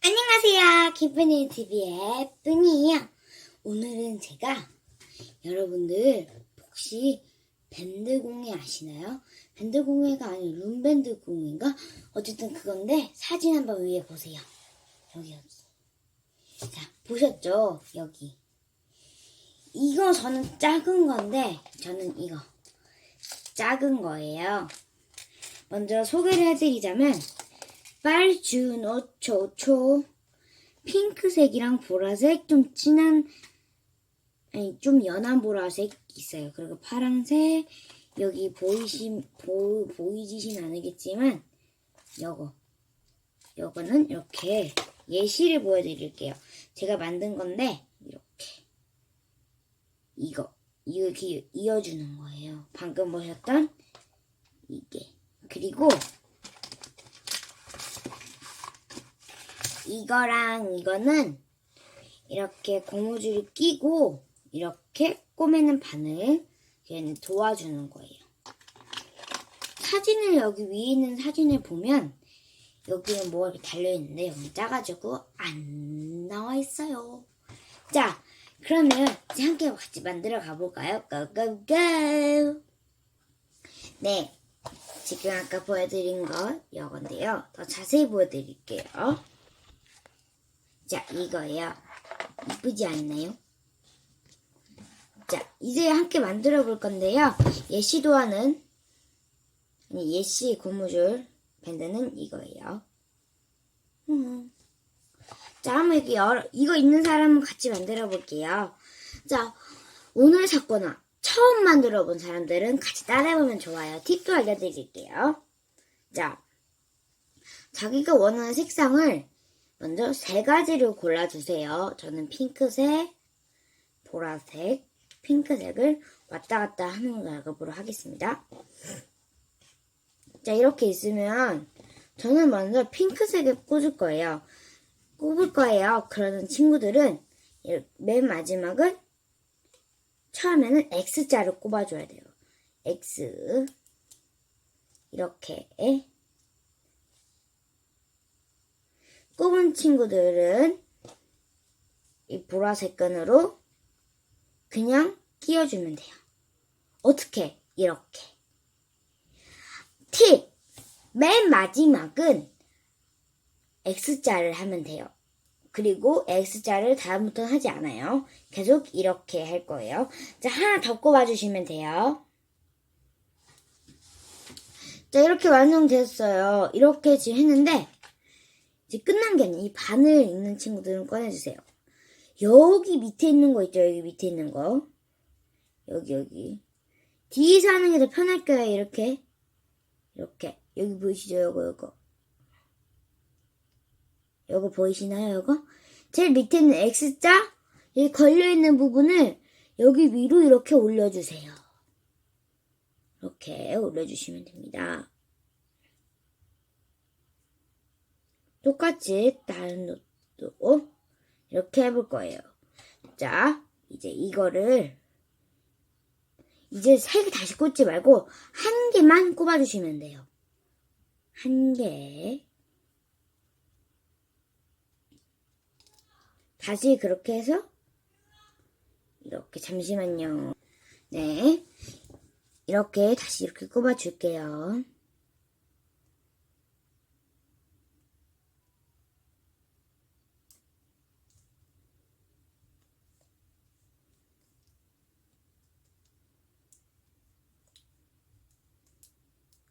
안녕하세요. 기쁜이 TV의 뿐이에요. 오늘은 제가 여러분들 혹시 밴드 공예 아시나요? 밴드 공예가 아니라 룸밴드 공예인가? 어쨌든 그건데 사진 한번 위에 보세요. 여기 여기. 자 보셨죠? 여기. 이거 저는 작은 건데 저는 이거 작은 거예요. 먼저 소개를 해드리자면 빨주 노초초 핑크색이랑 보라색 좀 진한 아니 좀 연한 보라색 있어요. 그리고 파랑색 여기 보이시 보 보이지진 않으겠지만 요거 요거는 이렇게 예시를 보여드릴게요. 제가 만든 건데 이렇게 이거 이렇게 이어주는 거예요. 방금 보셨던 이게 그리고 이거랑 이거는 이렇게 고무줄을 끼고 이렇게 꼬매는 바늘 얘는 도와주는 거예요. 사진을 여기 위에 있는 사진을 보면 여기는 뭐가 이렇게 달려있는데 여기 작아지고 안 나와 있어요. 자, 그러면 이제 함께 같이 만들어 가볼까요? 고고고! 네, 지금 아까 보여드린 거 이건데요. 더 자세히 보여드릴게요. 자, 이거예요. 이쁘지 않나요? 자, 이제 함께 만들어 볼 건데요. 예시 도안은, 아니, 예시 고무줄 밴드는 이거예요. 음. 자, 한번 이렇게 열어, 이거 있는 사람은 같이 만들어 볼게요. 자, 오늘 샀거나 처음 만들어 본 사람들은 같이 따라해보면 좋아요. 팁도 알려드릴게요. 자, 자기가 원하는 색상을 먼저 세 가지를 골라주세요. 저는 핑크색, 보라색, 핑크색을 왔다 갔다 하는 작업으로 하겠습니다. 자, 이렇게 있으면 저는 먼저 핑크색을 꽂을 거예요. 꼽을 거예요. 그러는 친구들은 맨 마지막은 처음에는 X자를 꼽아줘야 돼요. X 이렇게 꼽은 친구들은 이 보라색 끈으로 그냥 끼워주면 돼요. 어떻게? 이렇게. 팁! 맨 마지막은 X자를 하면 돼요. 그리고 X자를 다음부터는 하지 않아요. 계속 이렇게 할 거예요. 자, 하나 더 꼽아주시면 돼요. 자, 이렇게 완성됐어요. 이렇게 지금 했는데, 이제 끝난 게 아니에요. 이 바늘 있는 친구들은 꺼내주세요. 여기 밑에 있는 거 있죠? 여기 밑에 있는 거. 여기, 여기. 뒤에서 하는 게 더 편할 거예요. 이렇게. 이렇게. 여기 보이시죠? 요거, 요거. 요거 보이시나요? 요거? 제일 밑에 있는 X자, 여기 걸려있는 부분을 여기 위로 이렇게 올려주세요. 이렇게 올려주시면 됩니다. 똑같이 다른 노트도 이렇게 해볼 거예요. 자, 이제 이거를 이제 세 개 다시 꽂지 말고 한 개만 꼽아주시면 돼요. 한 개. 다시 그렇게 해서 이렇게 잠시만요. 네. 이렇게 다시 이렇게 꼽아줄게요.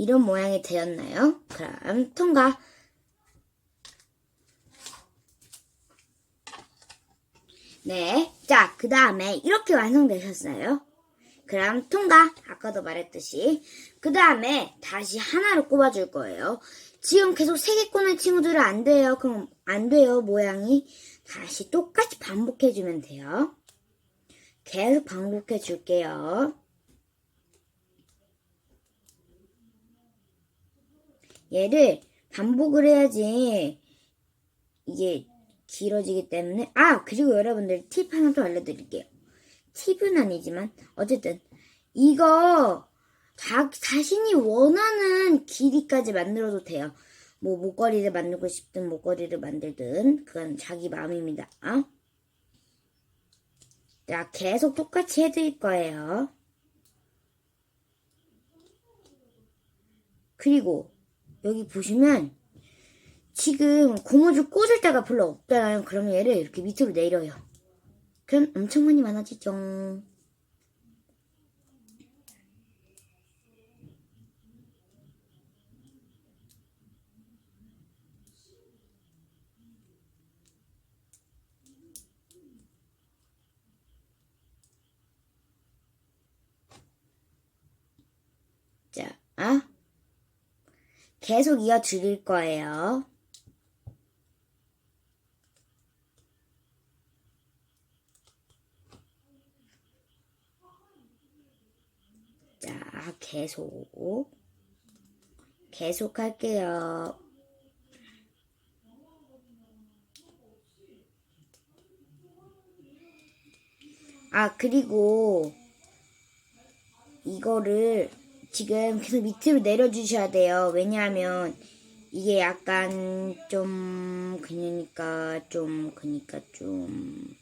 이런 모양이 되었나요? 그럼 통과. 네. 자, 그 다음에 이렇게 완성되셨어요. 그럼 통과. 아까도 말했듯이. 그 다음에 다시 하나를 꼽아줄 거예요. 지금 계속 세개 꽂는 친구들은 안 돼요. 그럼 안 돼요. 모양이. 다시 똑같이 반복해주면 돼요. 계속 반복해 줄게요. 얘를 반복을 해야지 이게 길어지기 때문에 아 그리고 여러분들 팁 하나 더 알려드릴게요. 팁은 아니지만 어쨌든 이거 자, 자신이 원하는 길이까지 만들어도 돼요. 뭐 목걸이를 만들고 싶든 목걸이를 만들든 그건 자기 마음입니다. 어? 자, 계속 똑같이 해드릴 거예요. 그리고 여기 보시면 지금 고무줄 꽂을 데가 별로 없잖아요. 그러면 얘를 이렇게 밑으로 내려요. 그럼 엄청 많이 많아지죠. 자, 아? 계속 이어 드릴 거예요. 자, 계속. 계속 할게요. 아, 그리고 이거를 지금 계속 밑으로 내려주셔야 돼요. 왜냐하면 이게 약간 좀 그러니까 좀 그러니까 좀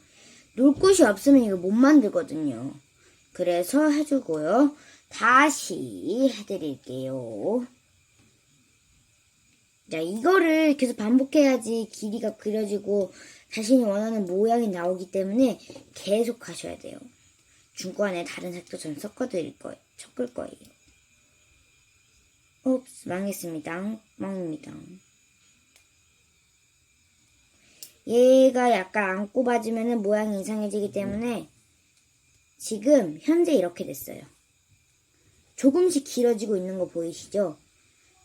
놀 곳이 없으면 이거 못 만들거든요. 그래서 해주고요. 다시 해드릴게요. 자, 이거를 계속 반복해야지 길이가 그려지고 자신이 원하는 모양이 나오기 때문에 계속 하셔야 돼요. 중간에 다른 색도 전 섞어드릴 거예요. 섞을 거예요. 옵스, 망했습니다. 망입니다. 얘가 약간 안 꼽아지면 모양이 이상해지기 때문에 지금 현재 이렇게 됐어요. 조금씩 길어지고 있는 거 보이시죠?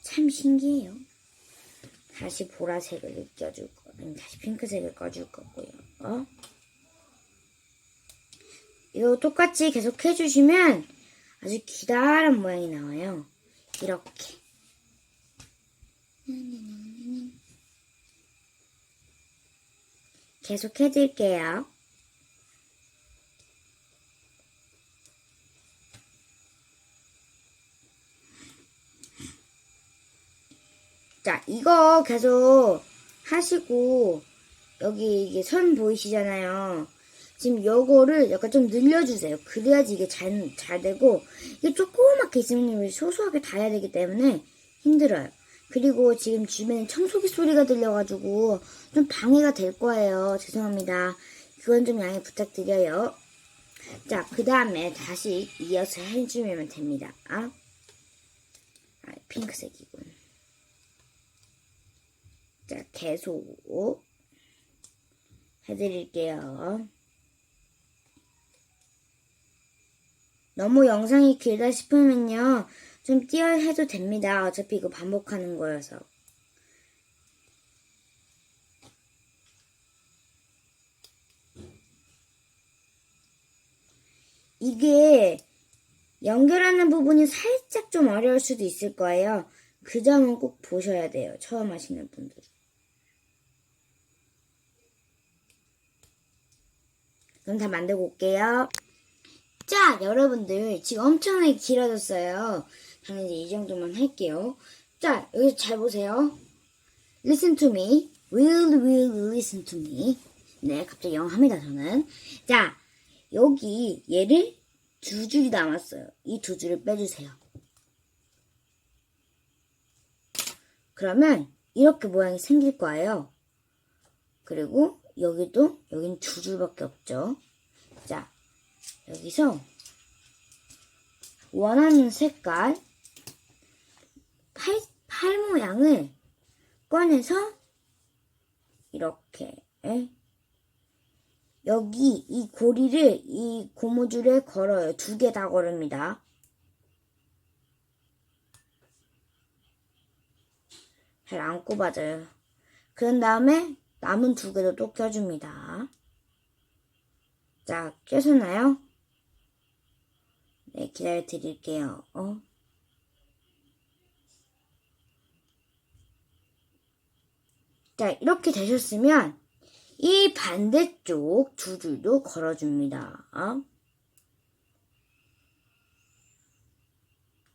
참 신기해요. 다시 보라색을 껴줄 거, 아니 다시 핑크색을 꺼줄 거고요. 어? 이거 똑같이 계속 해주시면 아주 기다란 모양이 나와요. 이렇게. 계속 해줄게요. 자, 이거 계속 하시고, 여기 이게 선 보이시잖아요. 지금 요거를 약간 좀 늘려주세요. 그래야지 이게 잘, 잘 되고, 이게 조그맣게 있으면 소소하게 다 해야 되기 때문에 힘들어요. 그리고 지금 주변에 청소기 소리가 들려가지고 좀 방해가 될 거예요. 죄송합니다. 그건 좀 양해 부탁드려요. 자, 그 다음에 다시 이어서 해주면 됩니다. 아, 핑크색이군. 자, 계속 해드릴게요. 너무 영상이 길다 싶으면요. 좀 띄어 해도 됩니다. 어차피 이거 반복하는 거여서. 이게 연결하는 부분이 살짝 좀 어려울 수도 있을 거예요. 그 점은 꼭 보셔야 돼요. 처음 하시는 분들. 그럼 다 만들고 올게요. 자, 여러분들 지금 엄청나게 길어졌어요. 저는 이제 이 정도만 할게요. 자, 여기 잘 보세요. Listen to me. Will, will, listen to me. 네, 갑자기 영 합니다, 저는. 자, 여기 얘를 두 줄이 남았어요. 이 두 줄을 빼주세요. 그러면 이렇게 모양이 생길 거예요. 그리고 여기도 여긴 두 줄밖에 없죠. 자, 여기서 원하는 색깔 팔, 팔 모양을 꺼내서 이렇게 여기 이 고리를 이 고무줄에 걸어요. 두 개 다 걸습니다. 잘 안 꼽아져요. 그런 다음에 남은 두 개도 또 껴줍니다. 자, 껴셨나요? 네, 기다려 드릴게요. 어? 자, 이렇게 되셨으면 이 반대쪽 두 줄도 걸어줍니다. 어?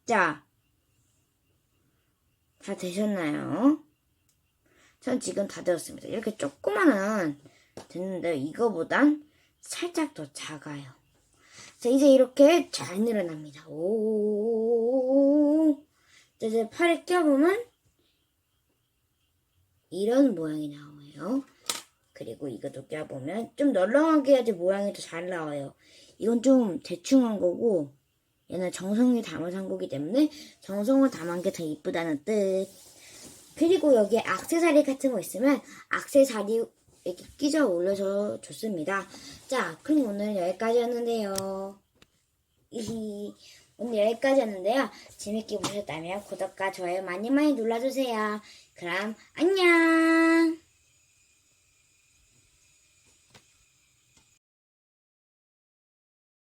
자, 다 되셨나요? 전 지금 다 되었습니다. 이렇게 조그마한 됐는데 이거보단 살짝 더 작아요. 자, 이제 이렇게 잘 늘어납니다. 오. 자, 이제 팔에 껴보면 이런 모양이 나와요. 그리고 이것도 껴보면 좀 널렁하게 해야지 모양이 더 잘 나와요. 이건 좀 대충 한 거고 얘는 정성이 한 거기 때문에 정성을 담은 게 더 이쁘다는 뜻. 그리고 여기에 악세사리 같은 거 있으면 악세사리 이렇게 끼져 올려서 좋습니다. 자, 그럼 오늘 여기까지였는데요. 이히, 오늘 여기까지였는데요. 재밌게 보셨다면 구독과 좋아요 많이 많이 눌러주세요. 그럼 안녕!